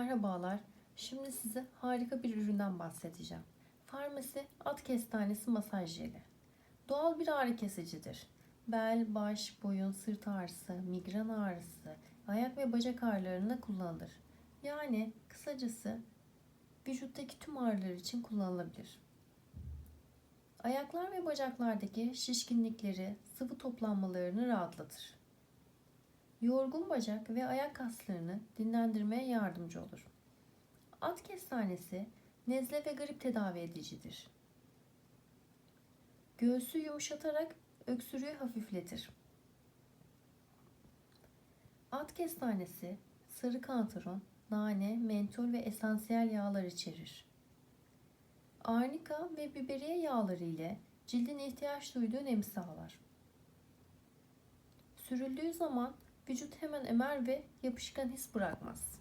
Merhabalar. Şimdi size harika bir üründen bahsedeceğim. Farmasi at kestanesi masaj jeli. Doğal bir ağrı kesicidir. Bel, baş, boyun, sırt ağrısı, migren ağrısı, ayak ve bacak ağrılarında kullanılır. Yani kısacası vücuttaki tüm ağrılar için kullanılabilir. Ayaklar ve bacaklardaki şişkinlikleri, sıvı toplanmalarını rahatlatır. Yorgun bacak ve ayak kaslarını dinlendirmeye yardımcı olur. At kestanesi nezle ve grip tedavi edicidir. Göğsü yumuşatarak öksürüğü hafifletir. At kestanesi sarı kantaron, nane, mentol ve esansiyel yağlar içerir. Arnika ve biberiye yağları ile cildin ihtiyaç duyduğu nemi sağlar. Sürüldüğü zaman vücut hemen emer ve yapışkan his bırakmaz.